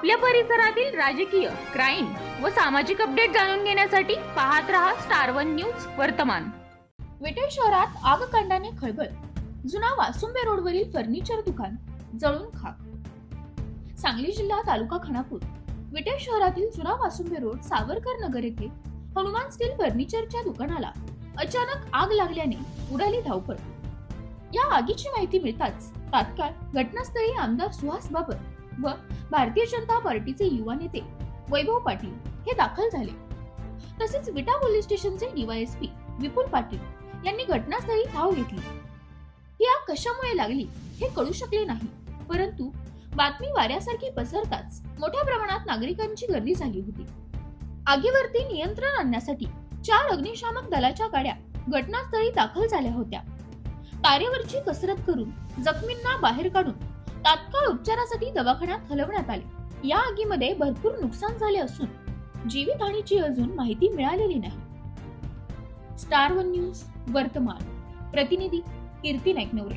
आपल्या परिसरातील राजकीय क्राईम व सामाजिक अपडेट जाणून घेण्यासाठी पाहत रहा स्टार वन न्यूज वर्तमान. विटे शहरात आगकांडाने खळबळ. जुना वासुंबे रोडवरील फर्निचर दुकान जळून खाक. सांगली जिल्हा तालुका खानापूर. विटे शहरातील जुना वासुंबे रोड सावरकर नगर येथे हनुमान स्टील फर्निचरच्या दुकानाला अचानक आग लागल्याने उडाली धावपळ. या आगीची माहिती मिळताच तात्काळ घटनास्थळी आमदार सुहास बाबर व भारतीय जनता पार्टीचे युवा नेते वैभव पाटील हे दाखल झाले. तसेच विटा पोलीस स्टेशनचे डीवायएसपी विपुल पाटील यांनी घटनास्थळी धाव घेतली. ही आग कशामुळे लागली हे कळू शकले नाही परंतु बातमी वाऱ्यासारखी पसरताच मोठ्या प्रमाणात नागरिकांची गर्दी झाली होती. आगीवरती नियंत्रण आणण्यासाठी चार अग्निशामक दलाच्या गाड्या घटनास्थळी दाखल झाल्या होत्या. तारेवरची कसरत करून जखमींना बाहेर काढून तात्काळ उपचारासाठी दवाखान्यात हलवण्यात आले. या आगीमध्ये भरपूर नुकसान झाले असून जीवितहानीची अजून माहिती मिळालेली नाही. स्टार वन न्यूज वर्तमान. प्रतिनिधी कीर्ती नाईकनवरे.